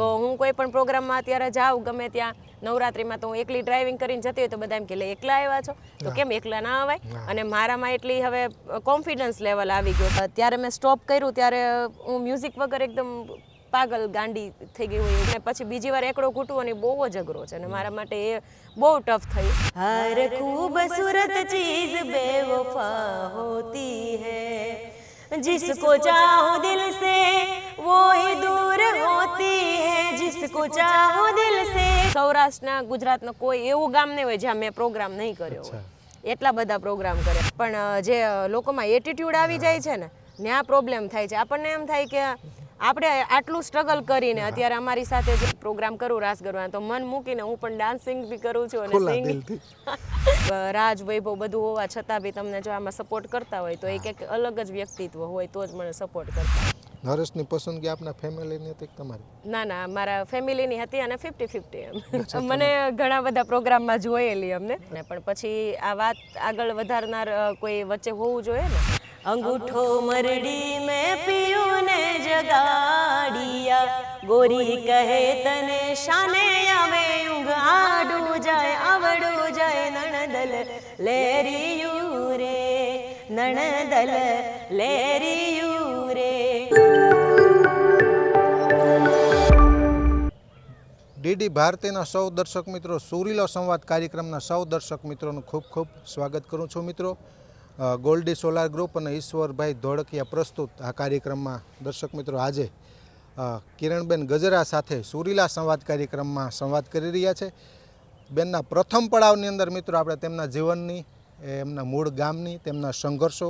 તો હું કોઈ પણ પ્રોગ્રામમાં અત્યારે જાઉં ગમે ત્યાં નવરાત્રિમાં તો હું એકલી ડ્રાઇવિંગ કરીને જતી હોય તો બધા એમ કે લે એકલા આવ્યા છો? તો કેમ એકલા ના અવાય? અને મારામાં એટલી હવે કોન્ફિડન્સ લેવલ આવી ગયો. ત્યારે મેં સ્ટોપ કર્યું ત્યારે હું મ્યુઝિક વગર એકદમ પાગલ ગાંડી થઈ ગઈ હોય અને પછી બીજી વાર એકડો કૂટવો બહુ જ અઘરો છે. અને મારા માટે એ બહુ ટફ થયું. હર ખૂબસૂરત ચીજ બેવફા હોતી है जिसको चाहो दिल से वो ही दूर होती है जिसको चाहो દિલ સે સૌરાષ્ટ્રના ગુજરાતના કોઈ એવું ગામ નહીં હોય જ્યાં મેં પ્રોગ્રામ નહીં કર્યો હોય એટલા બધા પ્રોગ્રામ કર્યા પણ અ, જે અ, લોકોમાં એટીટ્યુડ આવી જાય છે ને ત્યાં પ્રોબ્લેમ થાય છે આપણને એમ થાય કે આપણે આટલું સ્ટ્રગલ કરીને અત્યારે અમારી સાથે જે પ્રોગ્રામ કરું રાસ ગરબા તો મન મૂકીને હું પણ ડાન્સિંગ બી કરું છું અને સિંગિંગ રાજ વૈભવ બધું હોવા છતાં બી તમને જો આમાં સપોર્ટ કરતા હોય તો એક એક અલગ જ વ્યક્તિત્વ હોય તો જ મને સપોર્ટ કરતા. નરેશની પસંદગી આપના ફેમિલીની હતી તમારી? ના ના મારા ફેમિલીની હતી અને ફિફ્ટી ફિફ્ટી એમ મને ઘણા બધા પ્રોગ્રામમાં જોયેલી અમને. પણ પછી આ વાત આગળ વધારનાર કોઈ વચ્ચે હોવું જોઈએ ને? અંગૂઠો મરડી મેં પીયું ને જગાડિયા. ગોરી કહે, તને શાને આવે? ઊંઘ આડું જાય, આવડું જાય નણદલ, લેરિયું રે. નણદલ, લેરિયું રે. ડીડી ભારતીના સૌ દર્શક મિત્રો, સુરીલો સંવાદ કાર્યક્રમના સૌ દર્શક મિત્રોનું ખૂબ ખૂબ સ્વાગત કરું છું મિત્રો. ગોલ્ડી સોલાર ગ્રુપ અને ઈશ્વરભાઈ ધોળકિયા પ્રસ્તુત આ કાર્યક્રમમાં દર્શક મિત્રો આજે કિરણબેન ગજરા સાથે સુરીલા સંવાદ કાર્યક્રમમાં સંવાદ કરી રહ્યા છે. બેનના પ્રથમ પડાવની અંદર મિત્રો આપણે તેમના જીવનની એ એમના મૂળ ગામની તેમના સંઘર્ષો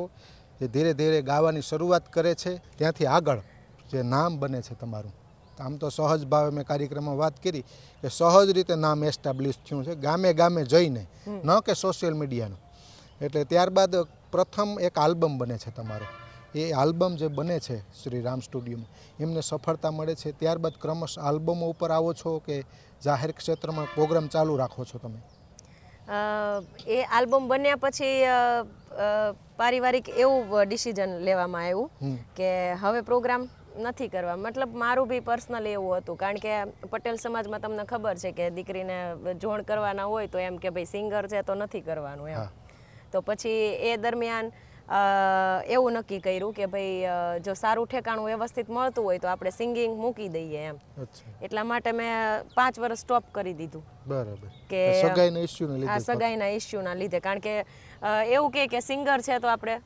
જે ધીરે ધીરે ગાવાની શરૂઆત કરે છે. ત્યાંથી આગળ જે નામ બને છે તમારું. આમ તો સહજ ભાવે મેં કાર્યક્રમમાં વાત કરી કે સહજ રીતે નામ એસ્ટાબ્લિશ થયું છે ગામે ગામે જઈને ન કે સોશિયલ મીડિયાનું એટલે ત્યારબાદ પ્રથમ એક આલ્બમ બને છે તમારો. એ આલ્બમ જે બને છે શ્રી રામ સ્ટુડિયોમાં એમને સફળતા મળે છે. ત્યારબાદ ક્રમશ આલ્બમો ઉપર આવો છો કે જાહેર ક્ષેત્રમાં પ્રોગ્રામ ચાલુ રાખો છો તમે? એ આલ્બમ બન્યા પછી પારિવારિક એવું ડિસિઝન લેવામાં આવ્યું કે હવે પ્રોગ્રામ નથી કરવા. મતલબ મારું બી પર્સનલી એવું હતું કારણ કે પટેલ સમાજમાં તમને ખબર છે કે દીકરીને જોણ કરવાના હોય તો એમ કે ભાઈ સિંગર છે તો નથી કરવાનું એમ. તો પછી એ દરમિયાન એવું નક્કી કર્યું કે ભાઈ જો સારું ઠેકાણું વ્યવસ્થિત મળતું હોય તો આપણે સિંગિંગ મૂકી દઈએ એમ. એટલા માટે મેં પાંચ વર્ષ સ્ટોપ કરી દીધું. બરાબર. કે સગાઈના આ લીધે સગાઈના ઇસ્યુના લીધે. કારણ કે એવું કે કે સિંગર છે તો આપણે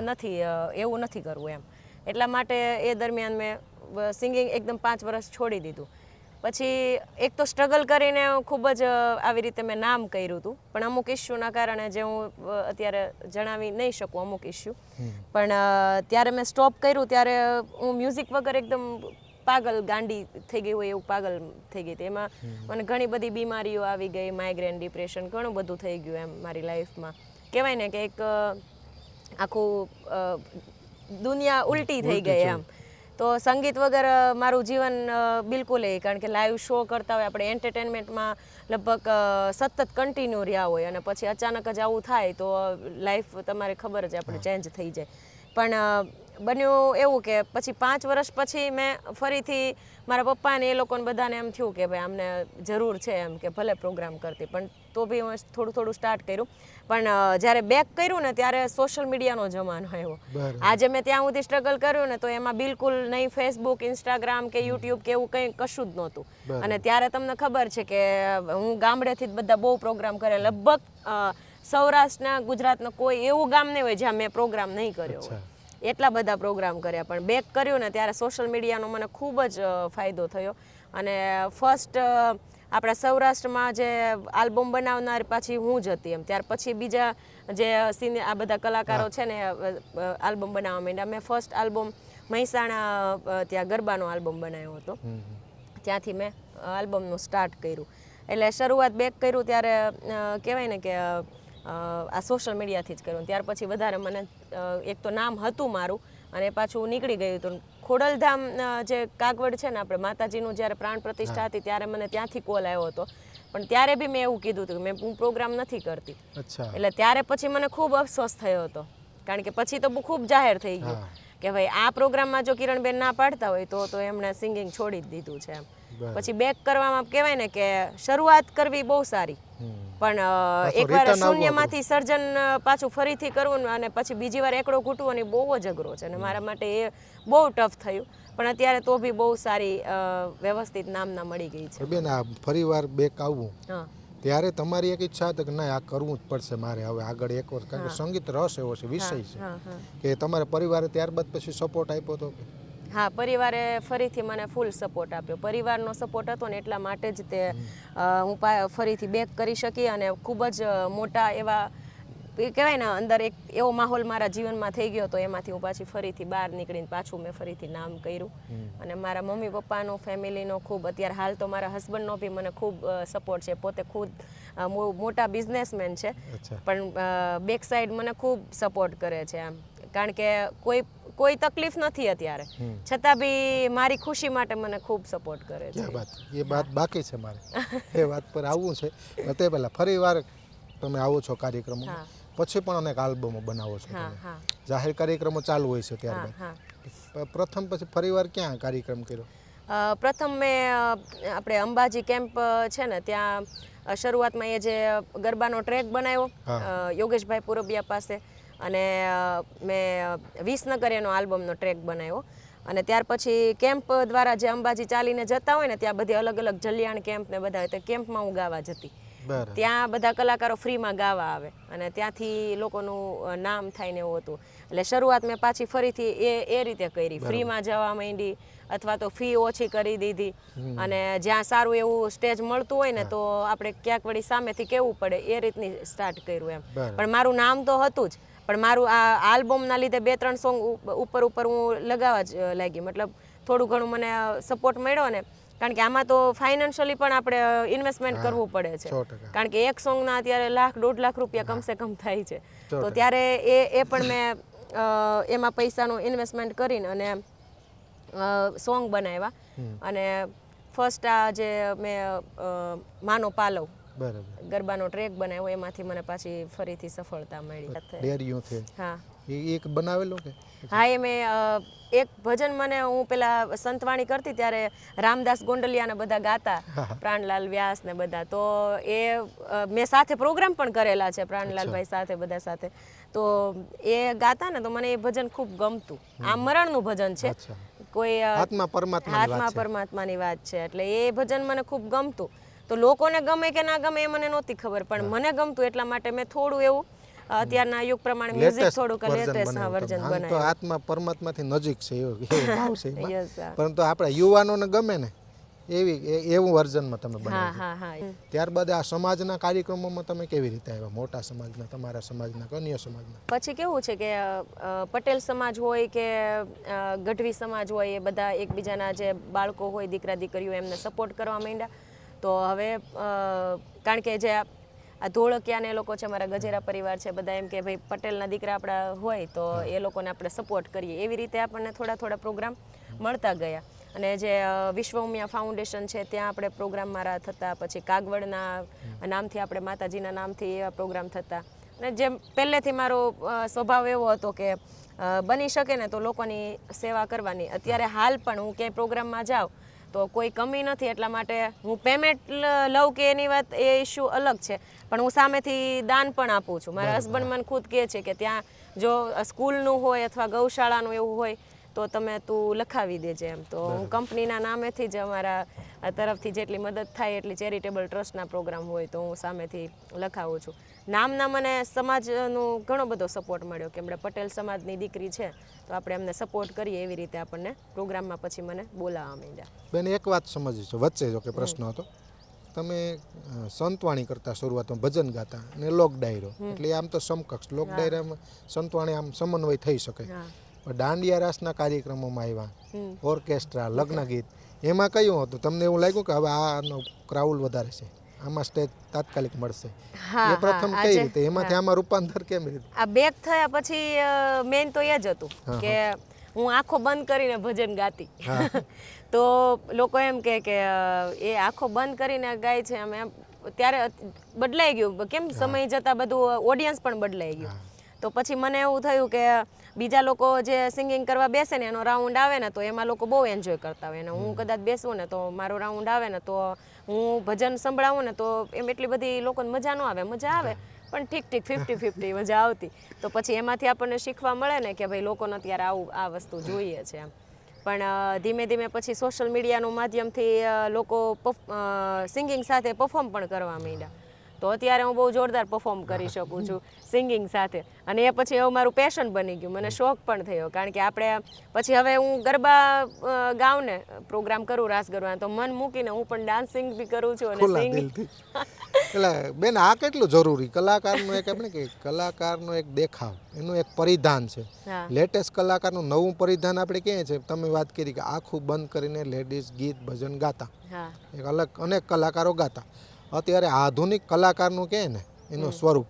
નથી એવું નથી કરવું એમ. એટલા માટે એ દરમિયાન મેં સિંગિંગ એકદમ પાંચ વર્ષ છોડી દીધું. પછી એક તો સ્ટ્રગલ કરીને ખૂબ જ આવી રીતે મેં નામ કર્યું હતું. પણ અમુક ઇસ્યુના કારણે જે હું અત્યારે જણાવી નહીં શકું અમુક ઇસ્યુ પણ ત્યારે મેં સ્ટોપ કર્યું ત્યારે હું મ્યુઝિક વગર એકદમ પાગલ ગાંડી થઈ ગઈ હોય એવું પાગલ થઈ ગઈ હતી. એમાં મને ઘણી બધી બીમારીઓ આવી ગઈ માઇગ્રેન ડિપ્રેશન ઘણું બધું થઈ ગયું એમ મારી લાઈફમાં કહેવાય ને કે એક આખું દુનિયા ઉલટી થઈ ગઈ એમ. તો સંગીત વગર મારું જીવન બિલકુલ એ કારણ કે લાઈવ શો કરતા હોય આપણે એન્ટરટેનમેન્ટમાં લગભગ સતત કન્ટિન્યુ રહ્યા હોય અને પછી અચાનક જ આવું થાય તો લાઈફ તમારે ખબર જ આપણે ચેન્જ થઈ જાય. પણ બન્યું એવું કે પછી પાંચ વર્ષ પછી મેં ફરીથી મારા પપ્પાને એ લોકોને બધાને એમ થયું કે ભાઈ આમને જરૂર છે એમ કે ભલે પ્રોગ્રામ કરતી પણ તો બી હું થોડું થોડું સ્ટાર્ટ કર્યું. પણ જ્યારે બેક કર્યું ને ત્યારે સોશિયલ મીડિયાનો જમાનો આવ્યો. આજે મેં ત્યાં સુધી સ્ટ્રગલ કર્યું ને તો એમાં બિલકુલ નહીં ફેસબુક ઇન્સ્ટાગ્રામ કે યુટ્યુબ કે એવું કંઈ કશું જ નહોતું. અને ત્યારે તમને ખબર છે કે હું ગામડેથી જ બધા બહુ પ્રોગ્રામ કરે. લગભગ સૌરાષ્ટ્રના ગુજરાતનો કોઈ એવું ગામ નહીં હોય જ્યાં મેં પ્રોગ્રામ નહીં કર્યો હોય. એટલા બધા પ્રોગ્રામ કર્યા. પણ બેક કર્યું ને ત્યારે સોશિયલ મીડિયાનો મને ખૂબ જ ફાયદો થયો. અને ફર્સ્ટ આપણા સૌરાષ્ટ્રમાં જે આલ્બમ બનાવનાર પાછી હું જ હતી એમ. ત્યાર પછી બીજા જે સિને આ બધા કલાકારો છે ને આલ્બમ બનાવવા માંડ્યા. મેં ફર્સ્ટ આલ્બમ મહેસાણા ત્યાં ગરબાનો આલ્બમ બનાવ્યો હતો. ત્યાંથી મેં આલ્બમનું સ્ટાર્ટ કર્યું. એટલે શરૂઆત બેક કર્યું ત્યારે કહેવાય ને કે આ સોશિયલ મીડિયાથી જ કર્યું ત્યાર પછી વધારે મને એક તો નામ હતું મારું અને પાછું નીકળી ગયું હતું. ખોડલધામ જે કાગવડ છે ને આપણે માતાજીનું જ્યારે પ્રાણ પ્રતિષ્ઠા હતી ત્યારે મને ત્યાંથી કોલ આવ્યો હતો. પણ ત્યારે બી મેં એવું કીધું હતું કે મેં હું પ્રોગ્રામ નથી કરતી. એટલે ત્યારે પછી મને ખૂબ અફસોસ થયો હતો. કારણ કે પછી તો ખૂબ જાહેર થઈ ગયું કે ભાઈ આ પ્રોગ્રામમાં જો કિરણબેન ના પાડતા હોય તો તો એમણે સિંગિંગ છોડી જ દીધું છે એમ. પછી બેક કરવામાં કહેવાય ને કે શરૂઆત કરવી બહુ સારી. પણ એકવાર શૂન્યમાંથી સર્જન પાછું ફરીથી કરવું અને પછી બીજી વાર એકડો ઘૂંટવો ને બહુ જ અઘરો છે અને મારા માટે એ બહુ ટફ થયું. પણ અત્યારે તો બી બહુ સારી વ્યવસ્થિત નામના મળી ગઈ છે. બેન આ ફરી વાર બેક આવવું. ત્યારે તમારી એક ઈચ્છા હતી કે ના આ કરવું જ પડશે મારે હવે આગળ એક વર્ષ કારણ કે સંગીત રસ એવો છે વિષય છે. કે તમારા પરિવારે ત્યારબાદ પછી સપોર્ટ આપ્યો હતો હા પરિવારે ફરીથી મને ફૂલ સપોર્ટ આપ્યો. પરિવારનો સપોર્ટ હતો ને એટલા માટે જ તે હું પા- ફરીથી બેક કરી શકી અને ખૂબ જ મોટા એવા કહેવાય ને અંદર એક એવો માહોલ મારા જીવનમાં થઈ ગયો તો એમાંથી હું પાછી ફરીથી બહાર નીકળીને પાછું મેં ફરીથી નામ કર્યું. અને મારા મમ્મી પપ્પાનો ફેમિલીનો ખૂબ અત્યારે હાલ તો મારા હસબન્ડનો બી મને ખૂબ સપોર્ટ છે. પોતે ખુદ મોટા બિઝનેસમેન છે. પણ બેક સાઈડ મને ખૂબ સપોર્ટ કરે છે આમ કારણ કે કોઈ કોઈ તકલીફ નથી અત્યારે. છતાં બી મારી ખુશી માટે મને ખૂબ સપોર્ટ કરે છે. વાત એ વાત બાકી છે મારે. એ વાત પર આવવું છે. તે પહેલાં ફરી વાર તમે આવો છો કાર્યક્રમો પછી પણ અનેક આલ્બમો બનાવો છો હા જાહેર કાર્યક્રમો ચાલુ હોય છે ત્યારબાદ. હા પ્રથમ પછી ફરી વાર ક્યાં કાર્યક્રમ કર્યો? પ્રથમ મેં આપણે અંબાજી કેમ્પ છે ને ત્યાં શરૂઆતમાં એ જે ગરબાનો ટ્રેક બનાવ્યો યોગેશભાઈ પુરબિયા પાસે. અને મેં વિસનગર એનો આલ્બમનો ટ્રેક બનાવ્યો. અને ત્યાર પછી કેમ્પ દ્વારા જે અંબાજી ચાલીને જતા હોય ને ત્યાં બધી અલગ અલગ જલિયાણ કેમ્પ ને બધા હોય તો કેમ્પમાં હું ગાવા જતી. ત્યાં બધા કલાકારો ફ્રીમાં ગાવા આવે અને ત્યાંથી લોકોનું નામ થાય ને એવું હતું. એટલે શરૂઆત મેં પાછી ફરીથી એ એ રીતે કરી. ફ્રીમાં જવા માંડી અથવા તો ફી ઓછી કરી દીધી. અને જ્યાં સારું એવું સ્ટેજ મળતું હોય ને તો આપણે ક્યાંક વળી સામેથી કેવું પડે એ રીતની સ્ટાર્ટ કર્યું એમ. પણ મારું નામ તો હતું જ. પણ મારું આ આલ્બમના લીધે બે ત્રણ સોંગ ઉપર ઉપર હું લગાવવા જ લાગી. મતલબ થોડું ઘણું મને સપોર્ટ મળ્યો ને કારણ કે આમાં તો ફાઇનાન્શિયલી પણ આપણે ઇન્વેસ્ટમેન્ટ કરવું પડે છે. કારણ કે એક સોંગના અત્યારે લાખ દોઢ લાખ રૂપિયા કમસે કમ થાય છે. તો ત્યારે એ એ પણ મેં એમાં પૈસાનું ઇન્વેસ્ટમેન્ટ કરીને અને સોંગ બનાવ્યા. અને ફર્સ્ટ આ જે મેં માનો પાલવ ગરબાનો ટ્રેક બનાવ્યો એમાંથી મને પાછી ફરીથી સફળતા મળી. ડેરીઓ છે. હા. એ એક બનાવેલો કે? હા એ મેં એક ભજન મને હું પેલા સંતવાણી કરતી ત્યારે રામદાસ ગોંડલિયાને બધા ગાતા પ્રાણલાલ વ્યાસ ને બધા. તો એ મેં સાથે પ્રોગ્રામ પણ કરેલા છે પ્રાણલાલભાઈ સાથે બધા સાથે. તો એ ગાતા ને તો મને એ ભજન ખૂબ ગમતું. આ મરણનું ભજન છે. કોઈ આત્મા પરમાત્માની વાત છે. એટલે એ ભજન મને ખૂબ ગમતું. તો લોકોને ગમે કે ના ગમે એ મને નહોતી ખબર પણ મને ગમતું એટલા માટે મેં થોડું એવું અત્યારના યુગ પ્રમાણે મ્યુઝિક લેટેસ્ટ થોડુંક વર્ઝન બનાવ્યું તો આત્મા પરમાત્માથી નજીક છે એવો એવો ભાવ છે. પરંતુ આપણા યુવાનોને ગમે ને એવી એવું વર્ઝનમાં તમે બનાવ્યું. હા હા. ત્યારબાદ આ સમાજના કાર્યક્રમોમાં તમે કેવી રીતે આવ્યા? મોટા સમાજના તમારા સમાજના કે અન્ય સમાજના? પછી કેવું છે કે પટેલ સમાજ હોય કે ગઢવી સમાજ હોય એ બધા એકબીજાના જે બાળકો હોય દીકરા દીકરીઓ એમને સપોર્ટ કરવા માંડ્યા. તો હવે કારણ કે જે આ ધોળકિયાને એ લોકો છે મારા ગજેરા પરિવાર છે બધા એમ કે ભાઈ પટેલના દીકરા આપણા હોય તો એ લોકોને આપણે સપોર્ટ કરીએ. એવી રીતે આપણને થોડા થોડા પ્રોગ્રામ મળતા ગયા. અને જે વિશ્વ ઉમિયા ફાઉન્ડેશન છે ત્યાં આપણે પ્રોગ્રામ મારા થતા પછી કાગવડના નામથી આપણે માતાજીના નામથી એવા પ્રોગ્રામ થતા. અને જેમ પહેલેથી મારો સ્વભાવ એવો હતો કે બની શકે ને તો લોકોની સેવા કરવાની. અત્યારે હાલ પણ હું ક્યાંય પ્રોગ્રામમાં જાઉં તો કોઈ કમી નથી એટલા માટે હું પેમેન્ટ લઉં કે એની વાત એ ઇસ્યુ અલગ છે. પણ હું સામેથી દાન પણ આપું છું. મારા હસબન્ડ મને ખુદ કહે છે કે ત્યાં જો સ્કૂલનું હોય અથવા ગૌશાળાનું એવું હોય તો તમે તું લખાવી દેજે એમ. તો હું કંપનીના નામેથી જ અમારા તરફથી જેટલી મદદ થાય એટલી ચેરિટેબલ ટ્રસ્ટના પ્રોગ્રામ હોય તો હું સામેથી લખાવું છું. નામના મને સમાજનું ઘણો બધો સપોર્ટ મળ્યો કે એમણે પટેલ સમાજની દીકરી છે તો આપણે એમને સપોર્ટ કરીએ એવી રીતે આપણને પ્રોગ્રામમાં પછી મને બોલાવવા માંડ્યા. બેન એક વાત સમજી છો વચ્ચે જો કે પ્રશ્ન હતો. તમે સંતવાણી કરતા શરૂઆતમાં ભજન ગાતા અને લોક ડાયરો એટલે આમ તો સમકક્ષ લોક ડાયરામાં સંતવાણી આમ સમન્વય થઈ શકે. પણ દાંડિયા રાસના કાર્યક્રમોમાં આવ્યા ઓર્કેસ્ટ્રા લગ્ન ગીત એમાં કયું હતું? તમને એવું લાગ્યું કે હવે આનો ક્રાઉલ વધારે છે? આમાં સ્ટેજ તાત્કાલિક મળશે. હા, એ પ્રથમ કઈ રીતે? એમાંથી આમાં રૂપાંતર કેમ રીતે? આ બેક થયા પછી મેન તો એ જ હતું કે હું. આંખો બંધ કરીને ભજન ગાતી. તો લોકો એમ કે કે એ આંખો બંધ કરીને ગાય છે. અમે ત્યારે બદલાઈ ગયું. કેમ સમય જતાં બધું ઓડિયન્સ પણ બદલાઈ ગયું. તો પછી મને એવું થયું કે બીજા લોકો જે સિંગિંગ કરવા બેસે ને એનો રાઉન્ડ આવે ને તો એમાં લોકો બહુ એન્જોય કરતા હોય. અને હું કદાચ બેસું ને તો મારો રાઉન્ડ આવે ને તો હું ભજન સંભળાવું ને તો એમ એટલી બધી લોકોને મજા ન આવે. મજા આવે પણ ઠીક ઠીક ફિફ્ટી ફિફ્ટી મજા આવતી. તો પછી એમાંથી આપણને શીખવા મળે ને કે ભાઈ લોકોને અત્યારે આવું આ વસ્તુ જોઈએ છે એમ. પણ ધીમે ધીમે પછી સોશિયલ મીડિયાનું માધ્યમથી લોકો સિંગિંગ સાથે પરફોર્મ પણ કરવા માંડ્યા. તો અત્યારે હું બહુ જોરદાર પરફોર્મ કરી શકું છું સિંગિંગ સાથે. અને એ પછી એવું મારું પેશન બની ગયું. મને શોખ પણ થયો. કારણ કે આપણે પછી હવે હું ગરબા ગાઉં ને પ્રોગ્રામ કરું રાસ ગરબા તો મન મૂકીને હું પણ ડાન્સિંગ બી કરું છું અને સિંગિંગ એટલે બેન આ કેટલું જરૂરી? કલાકારનું એક આપણે કે કલાકારનો એક દેખાવ એનું એક પરિધાન છે. લેટેસ્ટ કલાકારનું નવું પરિધાન આપણે કહે છે? તમે વાત કરી કે આખું બંધ કરીને લેડીઝ ગીત ભજન ગાતા. એક અલગ અનેક કલાકારો ગાતા. અત્યારે આધુનિક કલાકારનું કહે ને એનું સ્વરૂપ.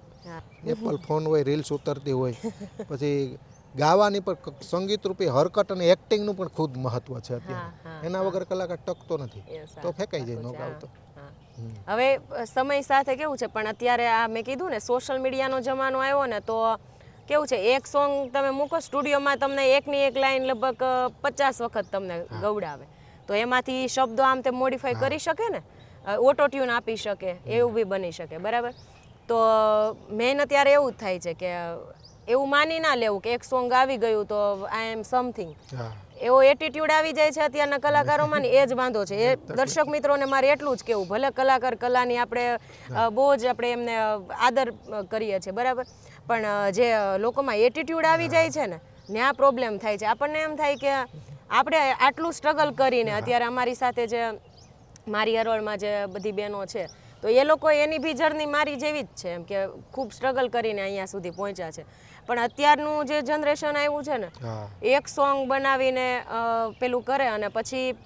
એપલ ફોન હોય રીલ્સ ઉતરતી હોય પછી ગાવાની પણ સંગીત રૂપે હરકત અને એક્ટિંગનું પણ ખૂબ મહત્વ છે અત્યારે. એના વગર કલાકાર ટકતો નથી. તો ફેંકાઈ જાય નો ગાવતો. હવે સમય સાથે કેવું છે? પણ અત્યારે આ મેં કીધું ને સોશિયલ મીડિયાનો જમાનો આવ્યો ને તો કેવું છે? એક સોંગ તમે મૂકો સ્ટુડિયોમાં તમને એકની એક લાઈન લગભગ પચાસ વખત તમને ગવડાવે. તો એમાંથી શબ્દો આમ તે મોડિફાઈ કરી શકે ને? ઓટો ટ્યુન આપી શકે એવું બી બની શકે બરાબર? તો મેન અત્યારે એવું જ થાય છે કે એવું માની ના લેવું કે એક સોંગ આવી ગયું તો આઈ એમ સમથિંગ. એવો એટીટ્યુડ આવી જાય છે અત્યારના કલાકારોમાં ને એ જ વાંધો છે. એ દર્શક મિત્રોને મારે એટલું જ કેવું ભલે કલાકાર કલાની આપણે બહુ જ આપણે એમને આદર કરીએ છીએ બરાબર? પણ જે લોકોમાં એટીટ્યુડ આવી જાય છે ને ત્યાં પ્રોબ્લેમ થાય છે. આપણને એમ થાય કે આપણે આટલું સ્ટ્રગલ કરીને અત્યારે અમારી સાથે જે મારી હરોળમાં જે બધી બહેનો છે તો એ લોકો એની બી જર્ની મારી જેવી જ છે એમ કે ખૂબ સ્ટ્રગલ કરીને અહીંયા સુધી પહોંચ્યા છે. પણ અત્યારનું જે જનરેશન આવ્યું છે ને એક સોંગ બનાવીને પેલું કરે અને પછી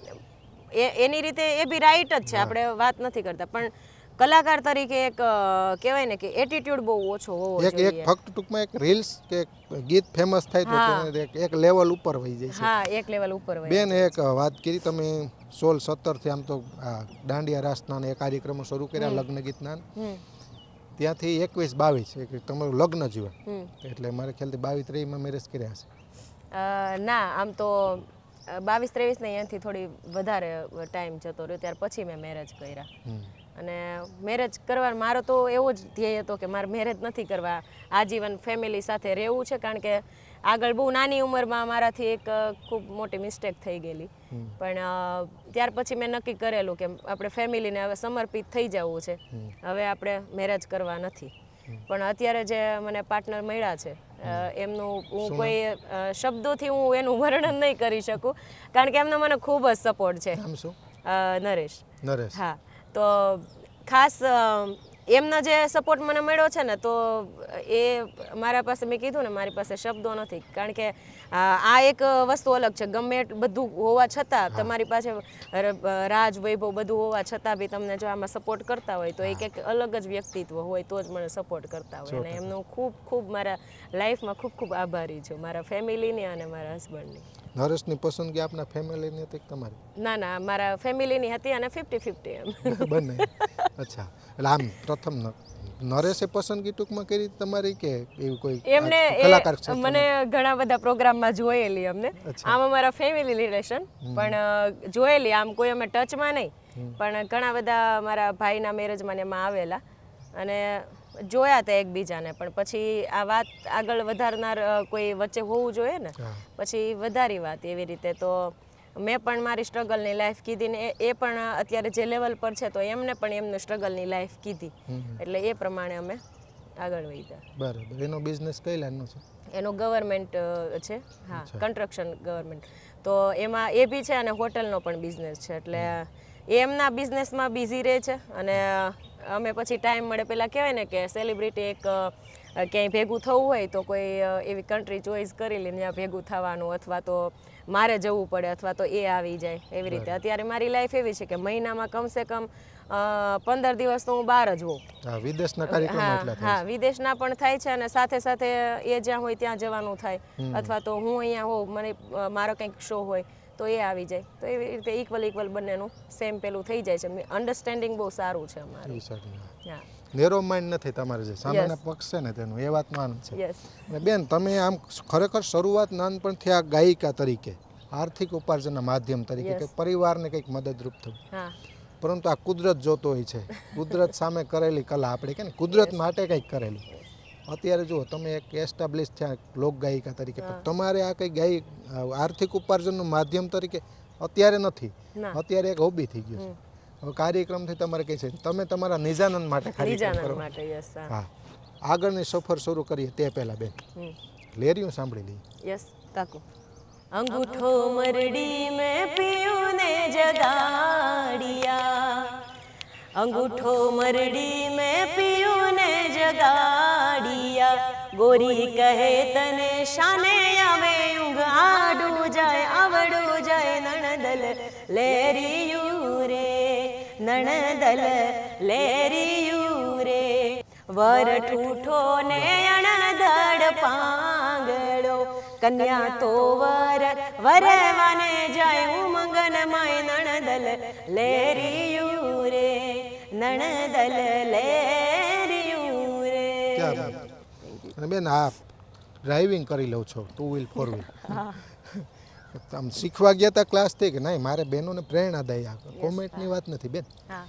એ એની રીતે એ બી રાઈટ જ છે આપણે વાત નથી કરતા. પણ કલાકાર તરીકે એક કહેવાય ને કે એટીટ્યુડ બહુ ઓછો હોવો એક એક ફક્ત ટૂંકમાં એક રીલ્સ કે ગીત ફેમસ થાય તો એક- લેવલ ઉપર વહી જાય છે. હા એક લેવલ ઉપર વહી બેન એક વાત કરી તમે સોળ સત્તરથી આમ તો દાંડિયા રાસના એ કાર્યક્રમો શરૂ કર્યા લગ્ન ગીતના ત્યાંથી એકવીસ બાવીસ તમારું લગ્ન જીવન એટલે મારે ખ્યાલથી બાવીસ ત્રેવીસમાં મેરેજ કર્યા છે ના આમ તો બાવીસ ત્રેવીસ ને અહીંયાથી થોડી વધારે ટાઈમ જતો રહ્યો. ત્યાર પછી મેં મેરેજ કર્યા. અને મેરેજ કરવા મારો તો એવો જ ધ્યેય હતો કે મારે મેરેજ નથી કરવા આજીવન ફેમિલી સાથે રહેવું છે કારણ કે આગળ બહુ નાની ઉંમરમાં મારાથી એક ખૂબ મોટી મિસ્ટેક થઈ ગયેલી. પણ ત્યાર પછી મેં નક્કી કરેલું કે આપણે ફેમિલીને હવે સમર્પિત થઈ જવું છે. હવે આપણે મેરેજ કરવા નથી. પણ અત્યારે જે મને પાર્ટનર મળ્યા છે એમનું હું કોઈ શબ્દોથી હું એનું વર્ણન નહીં કરી શકું કારણ કે એમનો મને ખૂબ જ સપોર્ટ છે. નરેશ. નરેશ. હા. તો ખાસ એમનો જે સપોર્ટ મને મળ્યો છે ને તો એ મારા પાસે મેં કીધું ને મારી પાસે શબ્દો નથી. કારણ કે આ એક વસ્તુ અલગ છે. ગમે બધું હોવા છતાં તમારી પાસે રાજ વૈભવ બધું હોવા છતાં બી તમને જો આમાં સપોર્ટ કરતા હોય તો એક એક અલગ જ વ્યક્તિત્વ હોય તો જ મને સપોર્ટ કરતા હોય. અને એમનો ખૂબ ખૂબ મારા લાઈફમાં ખૂબ ખૂબ આભારી છું. મારા ફેમિલીની અને મારા હસબન્ડની નરેશની પસંદગી આપના ફેમિલીની હતી કે તમારી? ના ના મારા ફેમિલીની હતી અને ફિફ્ટી ફિફ્ટી એમ. બંને. અચ્છા. એટલે આમ પ્રથમ નરેશે પસંદગી ટૂંકમાં કરી તમારી કે એવું કોઈ એમને? મને ઘણા બધા પ્રોગ્રામમાં જોયેલી અમને. આમ અમારા ફેમિલી રિલેશન પણ જોયેલી. આમ કોઈ અમે ટચમાં નહીં. પણ ઘણા બધા મારા ભાઈના મેરેજમાં ને એમાં આવેલા. અને જોયા હતા એકબીજાને પણ પછી આ વાત આગળ વધારનાર કોઈ વચ્ચે હોવું જોઈએ ને પછી વધારી વાત એવી રીતે. તો મેં પણ મારી સ્ટ્રગલની લાઈફ કીધી ને એ- પણ અત્યારે જે લેવલ પર છે તો એમને પણ એમનું સ્ટ્રગલની લાઈફ કીધી. એટલે એ પ્રમાણે અમે આગળ વધ્યા. બરાબર. એનો બિઝનેસ કઈ લાઈનનો છે? એનો ગવર્મેન્ટ છે. હા કન્સ્ટ્રક્શન ગવર્મેન્ટ તો એમાં એ બી છે અને હોટલનો પણ બિઝનેસ છે. એટલે એ એમના બિઝનેસમાં બિઝી રહે છે અને અમે પછી ટાઈમ મળે પેલા કહેવાય ને કે સેલિબ્રિટી એક ક્યાંય ભેગું થવું હોય તો કોઈ એવી કન્ટ્રી ચોઈસ કરી લે ત્યાં ભેગું થવાનું અથવા તો મારે જવું પડે અથવા તો એ આવી જાય એવી રીતે. અત્યારે મારી લાઈફ એવી છે કે મહિનામાં કમસે કમ પંદર દિવસ તો હું બહાર જ હોઉં. વિદેશના હા હા વિદેશના પણ થાય છે અને સાથે સાથે એ જ્યાં હોય ત્યાં જવાનું થાય. અથવા તો હું અહીંયા હોઉં મને મારો કંઈક શો હોય તો એ આવી જાય. તો એવી રીતે ઇક્વલ ઇક્વલ બંનેનું સેમ પેલું થઈ જાય છે. અન્ડરસ્ટેન્ડિંગ બહુ સારું છે અમારું. હા. નેરો માઇન્ડ નથી તમારે જે સામેના પક્ષ છે ને તેનું એ વાત માન છે. અને બેન તમે આમ ખરેખર શરૂઆત નાનપણથી આ ગાયિકા તરીકે આર્થિક ઉપાર્જનના માધ્યમ તરીકે કે પરિવારને કંઈક મદદરૂપ થવું. પરંતુ આ કુદરત જોતો હોય છે. કુદરત સામે કરેલી કલા આપણે કે કુદરત માટે કંઈક કરેલું. અત્યારે જુઓ તમે એક એસ્ટાબ્લિશ થયા લોક ગાયિકા તરીકે પણ તમારે આ કંઈ ગાય આર્થિક ઉપાર્જનનું માધ્યમ તરીકે અત્યારે નથી. અત્યારે એક હોબી થઈ ગયું છે. હવે કાર્યક્રમથી તમારે કહે છે? તમે તમારા નિજાનંદ માટે હા. આગળની સફર શરૂ કરીએ તે પહેલાં બેન. લેરિયું સાંભળી લઈએ. યસ તાકો. અંગૂઠો મરડી મેં પીયુને જગાડિયા. અંગૂઠો મરડી મેં પીયુને જગાડિયા ગોરી કહે, તને શાને આવે ઊંઘ? આડું જાય આવડું જાય, નણદલ લેરિયું રે, નણદલ લેરિયું રે. વર ઠૂઠો ને અણધડ પાંગળો, કન્યા તો વર, વરવાને જાય ઉમંગન માય નણદલ લેરિયું રે, નણદલ લેરિયું રે. અને બેન આ ડ્રાઇવિંગ કરી લઉં છો ટુ વ્હીલ ફોર વ્હીલ આમ શીખવા ગયા હતા ક્લાસથી કે નહીં મારે બહેનોને પ્રેરણા દઈ આ કોમેન્ટની વાત નથી બેન. હા.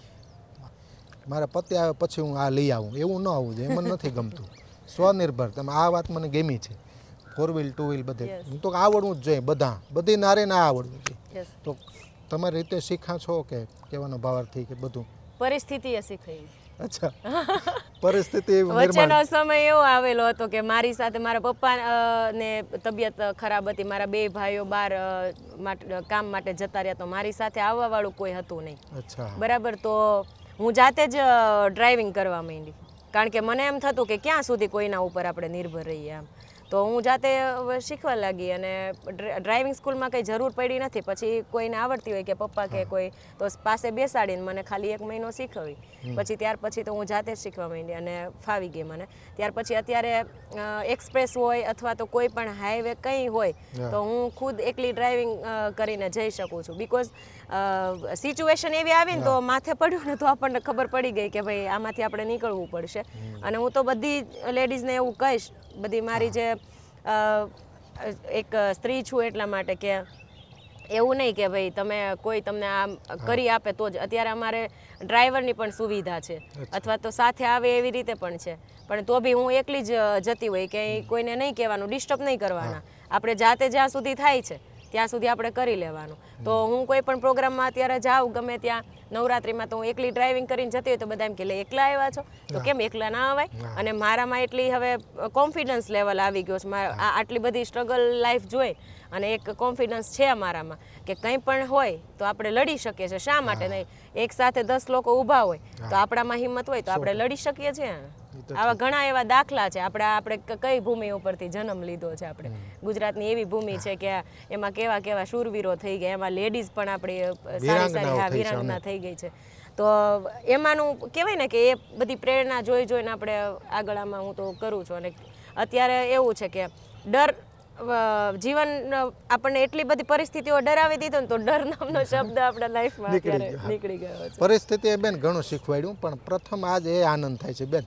મારા પતિ આવે પછી હું આ લઈ આવું એવું ન આવવું જોઈએ મને નથી ગમતું. સ્વનિર્ભર તમે આ વાત મને ગમી છે. ફોર વ્હીલ ટુ વ્હીલ બધે. હું તો આવડવું જ જોઈએ બધા. બધી નારે ના આવડવું જોઈએ. તો તમારી રીતે શીખા છો કે કહેવાનો ભાવાર્થી કે બધું? પરિસ્થિતિ એ શીખવી અચ્છા. પરિસ્થિતિ વચ્ચેનો સમય એવો આવેલો હતો કે મારી સાથે મારા પપ્પા ને તબિયત ખરાબ હતી મારા બે ભાઈઓ બાર કામ માટે જતા રહ્યા તો મારી સાથે આવવા વાળું કોઈ હતું નહીં. અચ્છા. બરાબર? તો હું જાતે જ ડ્રાઇવિંગ કરવા માંડી. કારણ કે મને એમ થતું કે ક્યાં સુધી કોઈના ઉપર આપણે નિર્ભર રહીએ આમ તો હું જાતે શીખવા લાગી અને ડ્રાઇવિંગ સ્કૂલમાં કંઈ જરૂર પડી નથી. પછી કોઈને આવડતી હોય કે પપ્પા કે કોઈ તો પાસે બેસાડીને મને ખાલી એક મહિનો શીખવી. પછી ત્યાર પછી તો હું જાતે જ શીખવા માંડી અને ફાવી ગઈ મને. ત્યાર પછી અત્યારે એક્સપ્રેસ હોય અથવા તો કોઈ પણ હાઈવે કંઈ હોય તો હું ખુદ એકલી ડ્રાઇવિંગ કરીને જઈ શકું છું. બિકોઝ સિચ્યુએશન એવી આવી ને તો માથે પડ્યું ને તો આપણને ખબર પડી ગઈ કે ભાઈ આમાંથી આપણે નીકળવું પડશે. અને હું તો બધી લેડીઝને એવું કહીશ બધી મારી જે એક સ્ત્રી છું એટલા માટે કે એવું નહીં કે ભાઈ તમે કોઈ તમને આમ કરી આપે તો જ. અત્યારે અમારે ડ્રાઈવરની પણ સુવિધા છે. અથવા તો સાથે આવે એવી રીતે પણ છે. પણ તો બી હું એકલી જ જતી હોય કે કોઈને નહીં કહેવાનું ડિસ્ટર્બ નહીં કરવાના. આપણે જાતે જ્યાં સુધી થાય છે ત્યાં સુધી આપણે કરી લેવાનું. તો હું કોઈ પણ પ્રોગ્રામમાં અત્યારે જાઉં ગમે ત્યાં નવરાત્રિમાં તો હું એકલી ડ્રાઇવિંગ કરીને જતી હોય તો બધા એમ કે લે એકલા આવ્યા છો? તો કેમ એકલા ના અવાય? અને મારામાં એટલી હવે કોન્ફિડન્સ લેવલ આવી ગયો છે. મારા આ આટલી બધી સ્ટ્રગલ લાઈફ જોઈ અને એક કોન્ફિડન્સ છે અમારામાં કે કંઈ પણ હોય તો આપણે લડી શકીએ છીએ. શા માટે નહીં? એક સાથે દસ લોકો ઊભા હોય તો આપણામાં હિંમત હોય તો આપણે લડી શકીએ છીએ. આવા ઘણા એવા દાખલા છે. આપણે આપણે કઈ ભૂમિ ઉપરથી જન્મ લીધો છે આપણે? ગુજરાતની એવી ભૂમિ છે કે એમાં કેવા કેવા શૂરવીરો થઈ ગયા. એમાં લેડીઝ પણ આપણી સારી સારી વિરાંગના થઈ ગઈ છે. તો એમાંનું કહેવાય ને કે એ બધી પ્રેરણા જોઈ જોઈને આપણે આગળ આમાં હું તો કરું છું. અને અત્યારે એવું છે કે ડર જીવન આપણને એટલી બધી પરિસ્થિતિઓ ડરાવી દીધો ને તો ડર નામનો શબ્દ આપણા લાઈફમાં અત્યારે. નીકળી ગયો છે. પરિસ્થિતિએ બેન ઘણું શીખવાડ્યું પણ પ્રથમ આજ એ આનંદ થાય છે બેન.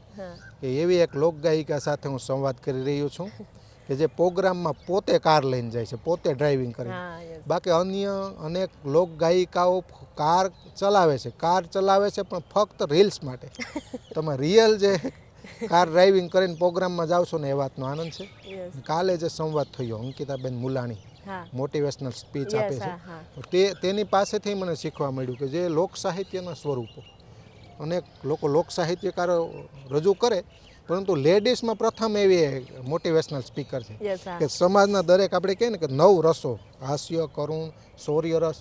કે એવી એક લોકગાયિકા સાથે હું સંવાદ કરી રહ્યો છું કે જે પ્રોગ્રામમાં પોતે કાર લઈને જાય છે પોતે ડ્રાઇવિંગ કરે. બાકી અન્ય અનેક લોકગાયિકાઓ કાર ચલાવે છે કાર ચલાવે છે પણ ફક્ત રીલ્સ માટે. તમે રિયલ જે કાર ડ્રાઇવિંગ કરીને પ્રોગ્રામમાં જાવ છો ને એ વાતનો આનંદ છે? કાલે જે સંવાદ થયો અંકિતાબેન મુલાણી મોટિવેશનલ સ્પીચ આપે છે. તે તેની પાસેથી મને શીખવા મળ્યું કે જે લોક સાહિત્યના સ્વરૂપો અનેક લોકો લોક સાહિત્યકારો રજૂ કરે પરંતુ લેડીઝમાં પ્રથમ એવી મોટિવેશનલ સ્પીકર છે. કે સમાજના દરેક આપણે કહીએ ને કે નવ રસો હાસ્ય કરુણ શૌર્ય રસ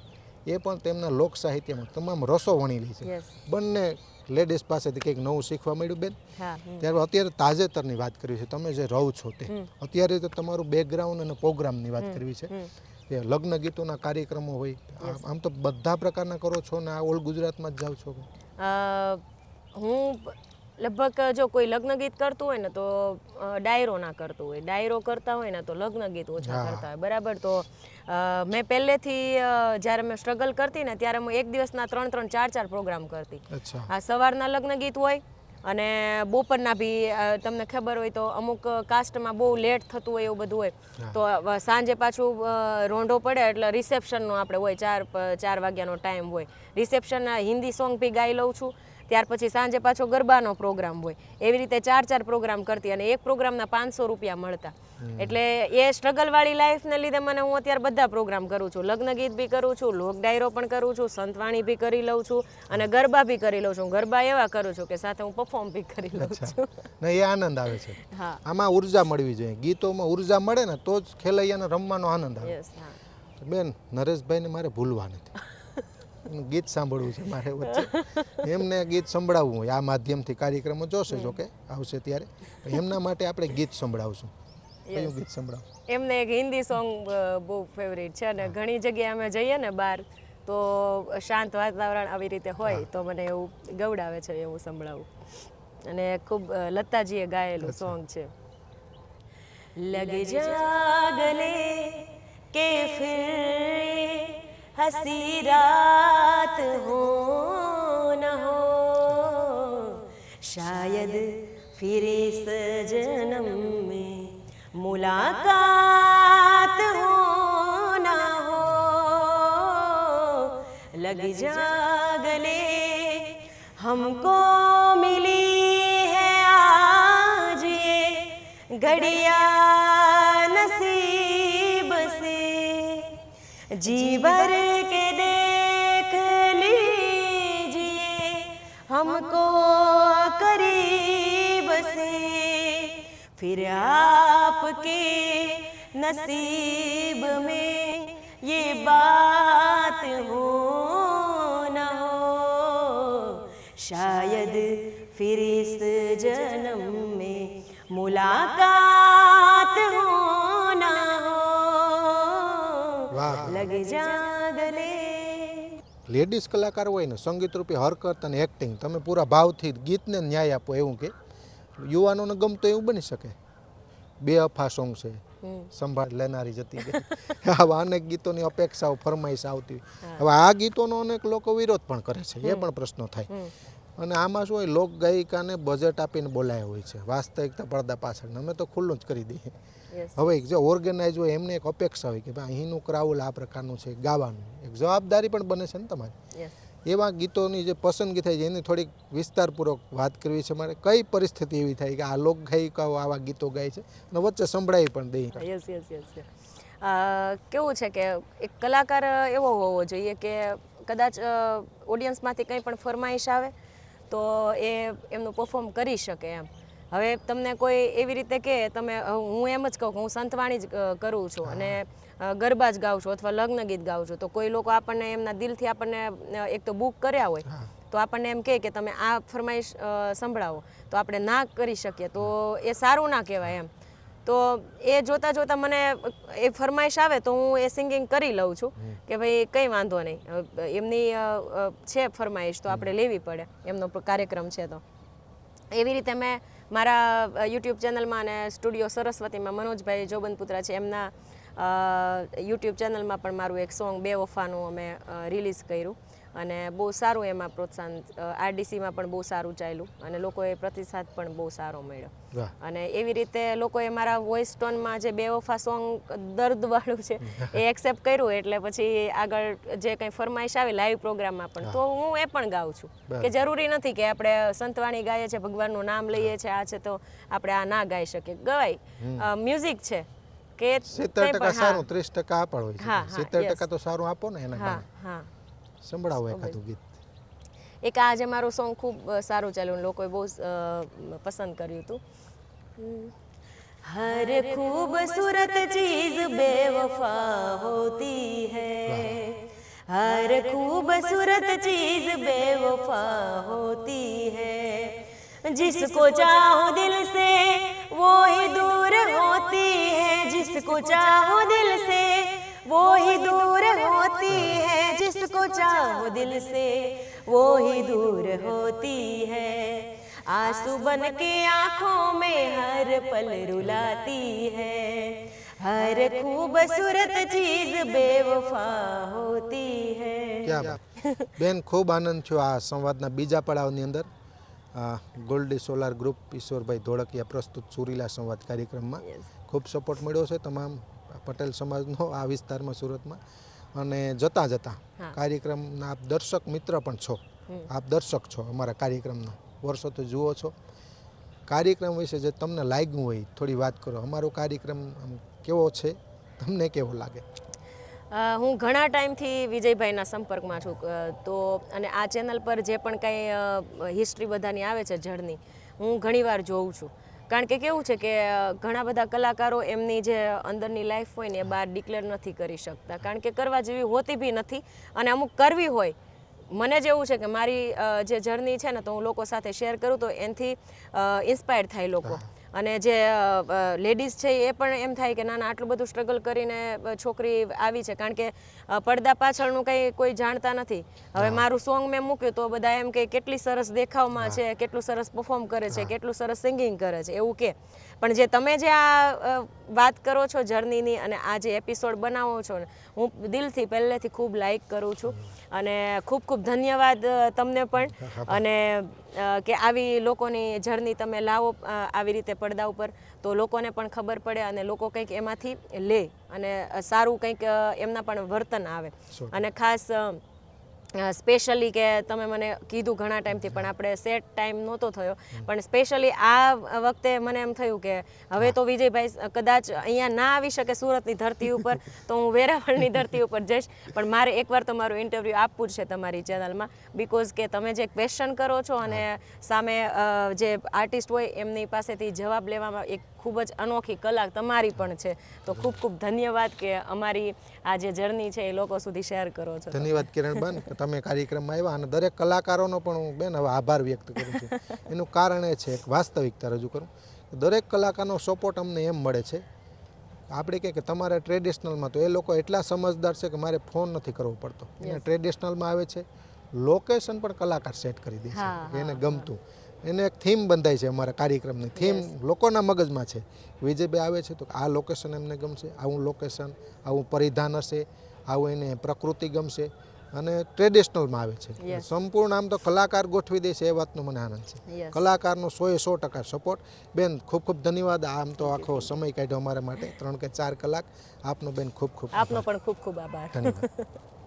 એ પણ તેમના લોક સાહિત્યમાં તમામ રસો વણી લે છે બંને લેડીઝ પાસેથી કંઈક નવું શીખવા મળ્યું બેન. ત્યારે અત્યારે તાજેતરની વાત કરવી છે. તમે જે રહો છો તે. અત્યારે તો તમારું બેકગ્રાઉન્ડ અને પ્રોગ્રામની વાત કરવી છે. કે લગ્ન ગીતોના કાર્યક્રમો હોય. આમ- આમ તો બધા પ્રકારના કરો છો ને આ ઓલ ગુજરાતમાં જ જાઓ છો? હું લગભગ જો કોઈ લગ્ન ગીત કરતું હોય ને તો ડાયરો ના કરતું હોય. ડાયરો કરતા હોય ને તો લગ્ન ગીત ઓછા કરતા હોય. બરાબર? તો મેં પહેલેથી જ્યારે મેં સ્ટ્રગલ કરતી ને ત્યારે હું એક દિવસના ત્રણ ત્રણ ચાર ચાર પ્રોગ્રામ કરતી. આ સવારના લગ્ન ગીત હોય અને બપોરના બી તમને ખબર હોય તો અમુક કાસ્ટમાં બહુ લેટ થતું હોય એવું બધું હોય. તો સાંજે પાછું રોંઢો પડે એટલે રિસેપ્શનનો આપણે હોય ચાર ચાર વાગ્યાનો ટાઈમ હોય. રિસેપ્શનના હિન્દી સોંગ બી ગાઈ લઉં છું. ત્યાર પછી સાંજે પાછો ગરબાનો પ્રોગ્રામ હોય. એવી રીતે ચાર ચાર પ્રોગ્રામ કરતી અને એક પ્રોગ્રામના પાંચસો રૂપિયા મળતા. એટલે એ સ્ટ્રગલવાળી લાઈફને લીધે મને હું અત્યારે બધા પ્રોગ્રામ કરું છું. લગ્ન ગીત બી કરું છું લોક ડાયરો પણ કરું છું સંતવાણી બી કરી લઉં છું અને ગરબા બી કરી લઉં છું. ગરબા એવા કરું છું કે સાથે હું પરફોર્મ બી કરી લઉં છું. ને એ આનંદ આવે છે. હા. આમાં ઊર્જા મળવી જોઈએ. ગીતોમાં ઊર્જા મળે ને તો જ ખેલૈયાને રમવાનો આનંદ આવે. બેન નરેશભાઈને મારે ભૂલવા નથી. એનું ગીત સાંભળવું છે મારે વચ્ચે. એમને ગીત સંભળાવવું હોય. આ માધ્યમથી કાર્યક્રમો જોશે જો કે આવશે ત્યારે. એમના માટે આપણે ગીત સંભળાવશું. કયું ગીત સંભળાવ? એમને એક હિન્દી સોંગ બહુ ફેવરેટ છે અને ઘણી જગ્યાએ અમે જઈએ ને બહાર તો શાંત વાતાવરણ આવી રીતે હોય તો મને એવું ગવડાવે છે એવું સંભળાવું. અને ખૂબ લતાજીએ ગાયેલું સોંગ છે. લગે જાગલે કે ફિર हसी रात हो न हो शायद फिर इस जन्म में मुलाकात हो न हो लग जागले हमको मिली है आज ये घड़िया नसी जी भर के देख लीजिए हमको करीब से फिर आपके नसीब में ये बात हो न हो शायद फिर इस जन्म में मुलाकात લગ લેડીઝ કલાકાર હોય ને સંગીત રૂપી હરકત અને એક્ટિંગ તમે પૂરા ભાવથી ગીતને ન્યાય આપો એવું કે યુવાનોને ગમતો એવું બની શકે. બે અફા સોંગ છે. સંભાળ લેનારી જતી ગઈ આવા અનેક ગીતોની અપેક્ષાઓ ફરમાઈશ આવતી હોય. હવે આ ગીતોનો અનેક લોકો વિરોધ પણ કરે છે. એ પણ પ્રશ્નો થાય. અને આમાં શું હોય લોકગાયિકાને બજેટ આપીને બોલાયા હોય છે વાસ્તવિકતા પડદા પાછળ અમે તો ખુલ્લું જ કરી દઈએ. હવે જો ઓર્ગેનાઇઝ હોય એમને એક અપેક્ષા હોય કે ભાઈ અહીંનું ક્રાઉલ આ પ્રકારનું છે ગાવાનું. એક જવાબદારી પણ બને છે ને તમારી. એવા ગીતોની જે પસંદગી થાય છે એની થોડીક વિસ્તારપૂર્વક વાત કરવી છે મારે. કઈ પરિસ્થિતિ એવી થાય કે આ લોક ગાયિકાઓ આવા ગીતો ગાય છે? અને વચ્ચે સંભળાવી પણ યસ કેવું છે કે એક કલાકાર એવો હોવો જોઈએ કે કદાચ ઓડિયન્સમાંથી કંઈ પણ ફરમાઈશ આવે તો એ એમનું પરફોર્મ કરી શકે એમ. હવે તમને કોઈ એવી રીતે કે તમે હું એમ જ કહું કે હું સંતવાણી જ કરું છું અને ગરબા જ ગાઉં છું અથવા લગ્ન ગીત ગાઉં છું. તો કોઈ લોકો આપણને એમના દિલથી આપણને એક તો બુક કર્યા હોય તો આપણને એમ કહે કે તમે આ ફરમાઈશ સંભળાવો. તો આપણે ના કરી શકીએ. તો એ સારું ના કહેવાય એમ. તો એ જોતા જોતા મને એ ફરમાઈશ આવે તો હું એ સિંગિંગ કરી લઉં છું કે ભાઈ કંઈ વાંધો નહીં. એમની છે ફરમાઈશ તો આપણે લેવી પડે. એમનો કાર્યક્રમ છે તો. એવી રીતે મેં મારા યુટ્યુબ ચેનલમાં અને સ્ટુડિયો સરસ્વતીમાં મનોજભાઈ જોબનપુત્રા છે એમના યુટ્યુબ ચેનલમાં પણ મારું એક સોંગ બે વફાનું અમે રિલીઝ કર્યું. અને બહુ સારું એમાં પ્રોત્સાહન આરડીસીમાં પણ બહુ સારું ચાલ્યું અને લોકોએ પ્રતિસાદ પણ બહુ સારો મળ્યો. અને એવી રીતે લોકોએ મારા વોઇસ ટોનમાં જે બેવફા સોંગ દર્દવાળું છે એ એક્સેપ્ટ કર્યું એટલે પછી આગળ જે કંઈ ફરમાઈશ આવે લાઈવ પ્રોગ્રામમાં પણ તો હું એ પણ ગાઉં છું. કે જરૂરી નથી કે આપણે સંતવાણી ગાઈએ છીએ ભગવાનનું નામ લઈએ છીએ આ છે તો આપણે આ ના ગાઈ શકીએ. ગવાય મ્યુઝિક છે કે સિત્તેર ટકા સારું ત્રીસ ટકા આપણ હોય છે. સિત્તેર ટકા તો સારું આપો ને એના હા હા. સંભળાવો એકાદું ગીત એક આજે મારું સોંગ ખૂબ અ, સારું ચાલ્યું લોકોએ બહુ અ, પસંદ કર્યું હતું हर खूबसूरत चीज बेवफा होती है हर खूबसूरत चीज बेवफा होती है जिसको चाहो दिल से वो ही दूर होती है जिसको चाहो दिल से वो ही दूर होती है जिसको चाहो दिल से वो ही दूर होती है आंसू बन के आंखों में हर पल रुलाती है हर खूबसूरत चीज बेवफा होती है ક્યાં બાત બેન ખૂબ આનંદ થયો આ સંવાદના બીજા પડાવની અંદર આ goldy solar group Ishwarbhai Dholakia પ્રસ્તુત સુરીલા સંવાદ કાર્યક્રમમાં ખૂબ સપોર્ટ મળ્યો છે તમામ પટેલ સમાજનો આ વિસ્તારમાં સુરતમાં અને જતાં જતાં કાર્યક્રમના આપ દર્શક મિત્ર પણ છો. આપ દર્શક છો અમારા કાર્યક્રમના. વર્ષો તો જુઓ છો. કાર્યક્રમ વિશે જે તમને લાગ્યું હોય થોડી વાત કરો. અમારો કાર્યક્રમ કેવો છે? તમને કેવો લાગે? હું ઘણા ટાઈમથી વિજયભાઈના સંપર્કમાં છું. તો અને આ ચેનલ પર જે પણ કાંઈ હિસ્ટ્રી બધાની આવે છે જળની હું ઘણીવાર જોઉં છું. કારણ કે કેવું છે કે ઘણા બધા કલાકારો એમની જે અંદરની લાઈફ હોય ને એ બહાર ડિક્લેર નથી કરી શકતા. કારણ કે કરવા જેવી હોતી બી નથી અને અમુક કરવી હોય. મને જ એવું છે કે મારી જે જર્ની છે ને તો હું લોકો સાથે શેર કરું તો એનાથી ઇન્સ્પાયર થાય લોકો. અને જે લેડીઝ છે એ પણ એમ થાય કે, ના ના, આટલું બધું સ્ટ્રગલ કરીને છોકરી આવી છે. કારણ કે પડદા પાછળનું કંઈ કોઈ જાણતા નથી. હવે મારું સોંગ મેં મૂક્યું તો બધા એમ કે કેટલી સરસ દેખાવમાં છે કેટલું સરસ પરફોર્મ કરે છે કેટલું સરસ સિંગિંગ કરે છે એવું કે. પણ જે તમે જે આ વાત કરો છો જર્નીની અને આ જે એપિસોડ બનાવો છો ને હું દિલથી પહેલેથી ખૂબ લાઈક કરું છું. અને ખૂબ ખૂબ ધન્યવાદ તમને પણ. અને કે આવી લોકોની જર્ની તમે લાવો આવી રીતે પડદા ઉપર. તો લોકોને પણ ખબર પડે અને લોકો કંઈક એમાંથી લે. અને સારું કંઈક એમના પણ વર્તન આવે. અને ખાસ સ્પેશિયલી કે તમે મને કીધું ઘણા ટાઈમથી પણ આપણે સેટ ટાઈમ નહોતો થયો. પણ સ્પેશિયલી આ વખતે મને એમ થયું કે હવે તો વિજયભાઈ કદાચ અહીંયા ના આવી શકે સુરતની ધરતી ઉપર તો હું વેરાવળની ધરતી ઉપર જઈશ. પણ મારે એકવાર તમારું ઇન્ટરવ્યૂ આપવું જ છે તમારી ચેનલમાં બિકોઝ કે તમે જે ક્વેશ્ચન કરો છો અને સામે જે આર્ટિસ્ટ હોય એમની પાસેથી જવાબ લેવામાં એક ખૂબ જ અનોખી કલા તમારી પણ છે. તો ખૂબ ખૂબ ધન્યવાદ કે અમારી આ જે જર્ની છે એ લોકો સુધી શેર કરો છો. ધન્યવાદ કિરણબેન કે તમે કાર્યક્રમમાં આવ્યા અને દરેક કલાકારોનો પણ હું બેન હવે આભાર વ્યક્ત કરું છું. એનું કારણ એ છે એક વાસ્તવિકતા રજૂ કરું. દરેક કલાકારનો સપોર્ટ અમને એમ મળે છે. આપણે કહે કે તમારે ટ્રેડિશનલમાં તો એ લોકો એટલા સમજદાર છે કે મારે ફોન નથી કરવો પડતો. એને ટ્રેડિશનલમાં આવે છે. લોકેશન પણ કલાકાર સેટ કરી દે છે. એને ગમતું. એને એક થીમ બંધાય છે અમારા કાર્યક્રમની. થીમ લોકોના મગજમાં છે. વિજયભાઈ આવે છે તો આ લોકેશન એમને ગમશે આવું લોકેશન આવું પરિધાન હશે આવું એને પ્રકૃતિ ગમશે અને ટ્રેડિશનલમાં આવે છે. સંપૂર્ણ આમ તો કલાકાર ગોઠવી દે છે એ વાતનો મને આનંદ છે. કલાકારનો સો એ સો ટકા સપોર્ટ બેન ખૂબ ખૂબ ધન્યવાદ. આમ તો આખો સમય કાઢ્યો અમારા માટે. ત્રણ કે ચાર કલાક. આપનો બેન ખૂબ ખૂબ આપનો પણ ખૂબ ખૂબ આભાર. ધન્યવાદ.